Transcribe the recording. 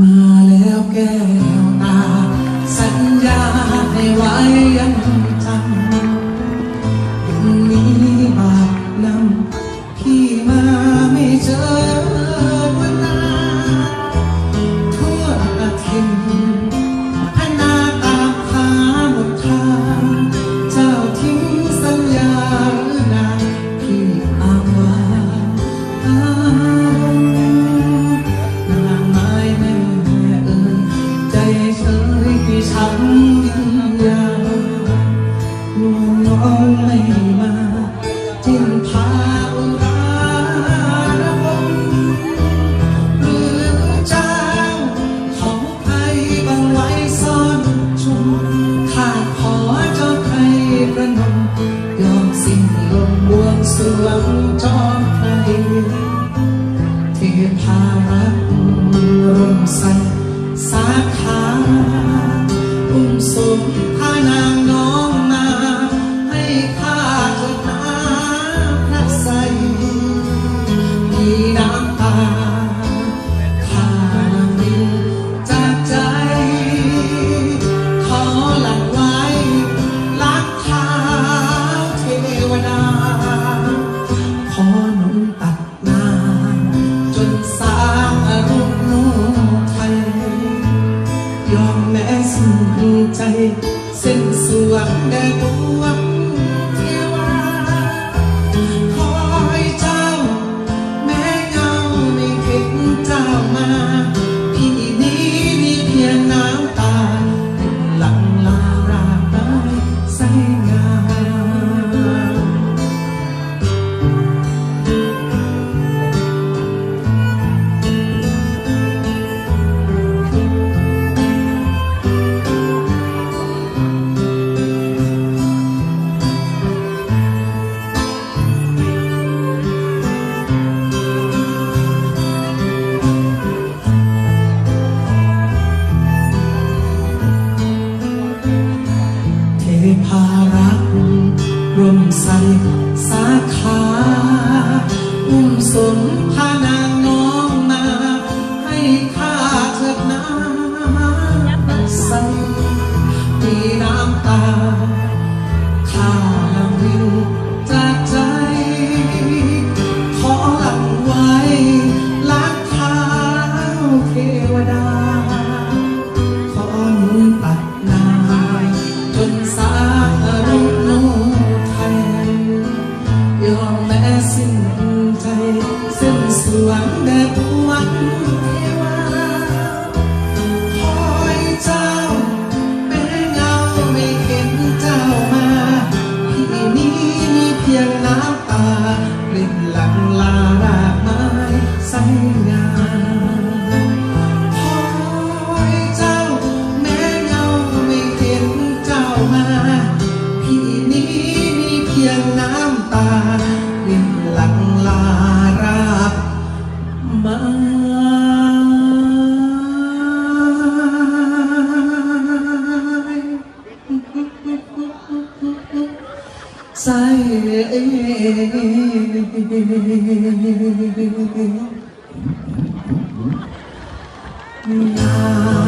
มาแล้วแก้วตา สัญญาให้ไว้ยังจำ ยอมสิ้นลมบวงสวงจอมพระเดชเทพารักร่มสัน หวังได้พบ พารักร่มใสสาขา อุ้มสมพานาง 埋在那。